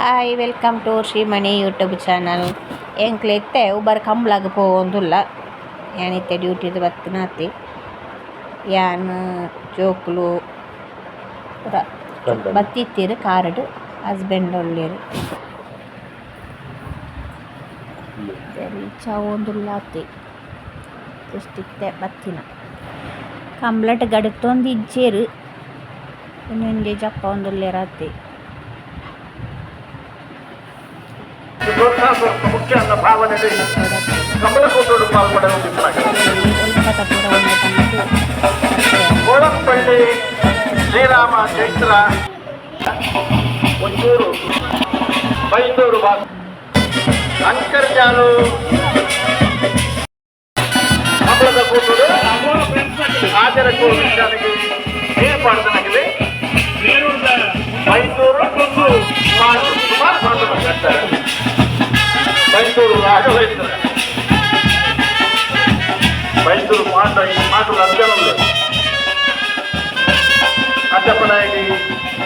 hi welcome to Shrimani YouTube channel ಎಂಕ್ಲೆತ್ತೆ Uber ಕಂಬ್ಳಾಗ ಪೋವೊಂದುಲ್ಲ ಯಾನಿತ್ತೆ ಡ್ಯೂಟಿದು ಬತ್ತಿನಾತಿ ಯಾನ್ ಜೋಕುಲು ಪೂರ ಬತ್ತಿತ್ತೀರು ಕಾರ್ಡ್ ಹಸ್ಬೆಂಡ್ ಒಳ್ಳೆರು ರೀಚ್ ಆವೊಂದುಲ್ಲಾತಿ ಎಷ್ಟಿತ್ತೆ ಬತ್ತಿನ ಕಂಬ್ಳಟ್ ಗಡುತ್ತೊಂದು ಇಜ್ಜೇರು ಇನ್ನೊಂದು ಜಪ್ಪ ಒಂದುಲ್ಲೇರಾತಿ ಪ್ರೋತ್ಸಾಹ ಮುಖ್ಯ ಅನ್ನೋ ಭಾವನೆಯಲ್ಲಿ ಕಮಲಕೋಟೋಡು ಪಾಲ್ಗೊಳ್ಳಲು ಉಲ್ಪಟ ಪೂರ ಒಂದು ತಂದು ಕೋಳಂಪಳ್ಳಿ ಶ್ರೀರಾಮ ಚೈತ್ರ ಒಂಚೂರು ಬೈಂದೂರು ಭಾಗ ಅಂಕರ್ಜಾಲು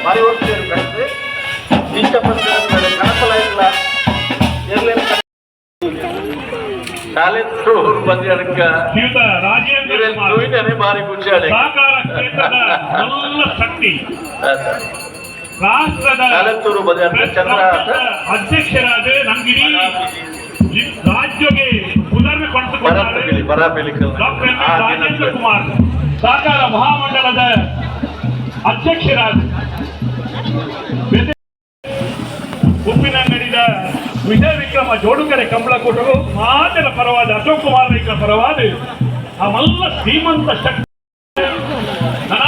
ಮರಿ ಹೋಗ್ತೀರಿ ಕಳಿಸಿ ಇಷ್ಟಪಡ್ತಾರೆ ಕಣಪಲ ಇಲ್ಲ. ಇರ್ಲಿಲ್ಲ ಟ್ಯಾಲೆಂಟ್ ಬಂದಿ ಅದಕ್ಕ ಇದೇನೆ ಭಾರಿ ಖುಷಿ ಆಡಿ ಶಕ್ತಿ. ರಾಷ್ಟ್ರದ ಬಂದಿ ಚಂದ್ರ ಅಧ್ಯಕ್ಷರಾದ ನಮ್ಗಿಡೀ ರಾಜ್ಯಕ್ಕೆ ಉದಾಹರಣೆ ಡಾಕ್ಟರ್ ಎಸ್ ರಾಜೇಂದ್ರ ಕುಮಾರ್. ಸಹಕಾರ ಮಹಾಮಂಡಲದ ಅಧ್ಯಕ್ಷರಾದ ಬೆದೆ- ನಡೆದ ವಿಜಯ ವಿಕ್ರಮ ಜೋಡುಕರೆ ಕೊಟ್ಟರು ಮಾತಿನ ಪರವಾದ ಅಶೋಕ್ ಕುಮಾರ್ ರೈತರ ಪರವಾದ ಆ ಮಲ್ಲ ಶ್ರೀಮಂತ ಶಕ್ತಿ. ಆ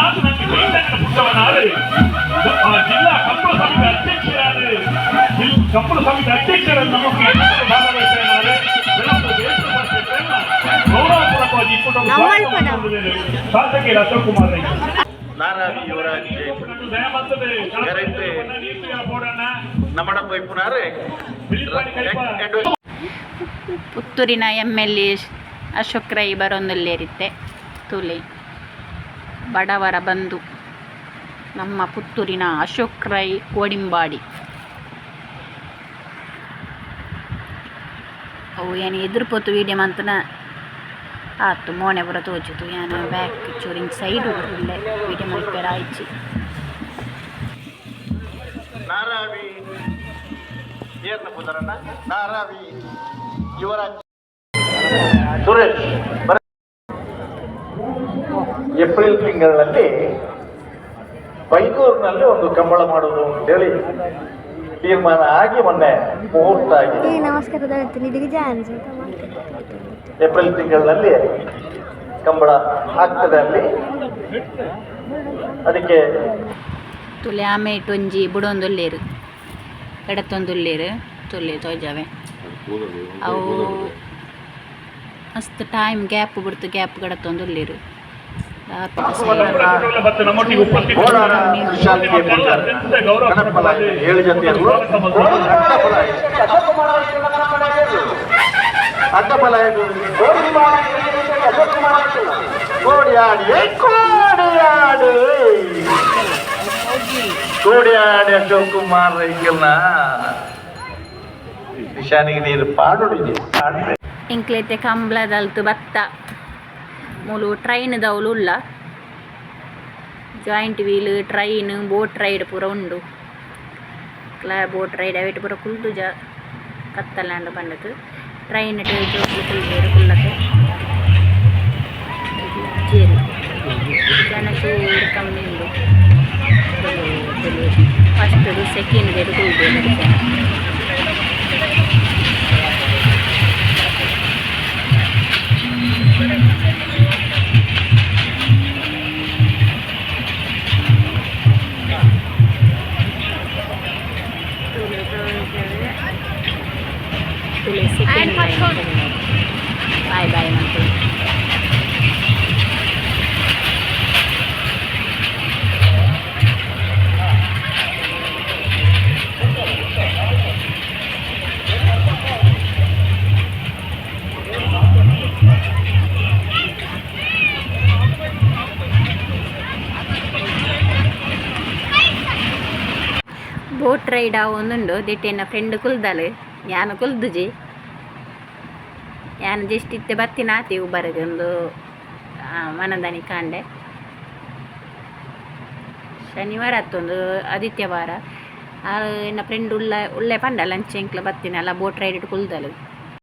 ಜಿಲ್ಲಾ ಕಂಬಳ ಸಮಿತಿ ಅಧ್ಯಕ್ಷರಾದ ಜಿಲ್- ಕಂಬಳ ಸಮಿತಿ ಅಧ್ಯಕ್ಷರನ್ನು ಭಾಗವಹಿಸಿದ್ದಾರೆ ಗೌರವಪೂರ್ವಕವಾಗಿ. ಶಾಸಕರು ಅಶೋಕ್ ಕುಮಾರ್ ರೈ ಪುತ್ತೂರಿನ M L A Ashok Rai ಬರೊಂದಲ್ಲೇರಿತ್ತೆ ತುಲೆ. ಬಡವರ ಬಂಧು. ನಮ್ಮ ಪುತ್ತೂರಿನ ಅಶೋಕ್ ರೈ ಕೋಡಿಂಬಾಡಿ ಅವು ಏನು ಎದುರು ಪೋತು ವೀಡಿಯೋ ಮಂತನ ಆತು ಮೋನೆ ಪುರ ತೋಚಿತು ಏನು ಬ್ಯಾಕ್ ಚೂರಿಂಗ್ ಸೈಡು ಇಲ್ಲೇ ವೀಡಿಯೋ ಮಲ್ಪೇರ ಆಯ್ಚಿ ನಾರಾವಿ ಏರ್ನ ಪುದರಣ್ಣ ನಾರಾವಿ ಯುವರಾಜ್ ಸುರೇಶ್ ಬರ ಏಪ್ರಿಲ್ ತಿಂಗಳಿನಲ್ಲಿ ಬೈದೂರಿನಲ್ಲಿ ಒಂದು ಕಂಬಳ ಮಾಡುವುದು ಅಂತೇಳಿ ತೀರ್ಮಾನ ಆಗಿ ಮೊನ್ನೆ ಮುಹೂರ್ತ ಆಗಿದೆ ನಮಸ್ಕಾರದ ಏಪ್ರಿಲ್ ತಿಂಗಳಿನಲ್ಲಿ ಕಂಬಳ ಆಗ್ತದೆ ಅಲ್ಲಿ ಅದಕ್ಕೆ ತುಲೆ ಆಮೆ ಟೊಂಜಿ ಬುಡೊಂದುಲ್ಲೇರು ಎಡತ್ತೊಂದುಲ್ಲೇರು ತುಲೆ ತೋಜಾವೆ. ಅವು ಮಸ್ತ್ ಟೈಮ್ ಗ್ಯಾಪ್ ಬಿಡ್ತು ಗ್ಯಾಪ್ ಗಡತ್ತೊಂದುಲ್ಲೇರು ಕೋಡಿಯಾಡಿ ಅಶೋಕ್ ಕುಮಾರ್ ರೈಕಲ್ನ ನಿಶಾನಿಗೆ ನೀರು ಪಾಡೋಡಿದೆ ಇಂಕ್ಲೆತೆ ಕಂಬ್ಳದಲ್ತು ಭತ್ತ ಮೂಲು ಟ್ರೈನ್ ದವಲು ಉಲ್ಲ joint wheel train boat ride ಪೂರ ಉಂಡು ಕ್ಲಾ ಬೋಟ್ ರೈಡ್ ಅವಿಟ್ ಪೂರ ಕುಲ್ದು ಜ ಕತ್ತಲ್ಲಾಂಡು ಪಂಡದು ಟ್ರೈನ್ ಜೋಕ್ಲು ಕುಲ್ದೇರು ಜೇರು ಜನ ಚೂರು ಕಮ್ಮಿ ಉಂಡು ಫಸ್ಟ್ ಸೆಕೆಂಡ್ ಕುಲ್ದೇರು ಜನ ತುಲೆ ಸೆಕೆಂಡ್ ಬಾಯ್ ಬಾಯ್ ಮಾಡ್ತೀನಿ ಬೋಟ್ ಬೋಟ್ ರೈಡ್ ಒಂದುಂಡು ದಿಟ್ಟೆ ನ ಫ್ರೆಂಡ್ ಕುಲ್ದಲು ಯಾನು ಕುಲ್ದುಜಿ ಯಾನು ಜಸ್ಟ್ ಇತ್ತೆ ಬತ್ತಿನ ಆತಿ ಉಬರಗೆ ಒಂದು ಮನದನಿ ಕಾಂಡೆ ಶನಿವಾರ ಹತ್ತೊಂದು ಆದಿತ್ಯವಾರ ಆ ಎನ್ನ ಫ್ರೆಂಡ್ ಉಳ್ಳ ಉಳ್ಳೆ ಪಂಡ ಲಂಚ್ ಎಂಕ್ಲ ಬತ್ತಿನ ಅಲ್ಲ ಬೋಟ್ ರೈಡ್ ಕುಲ್ದಲು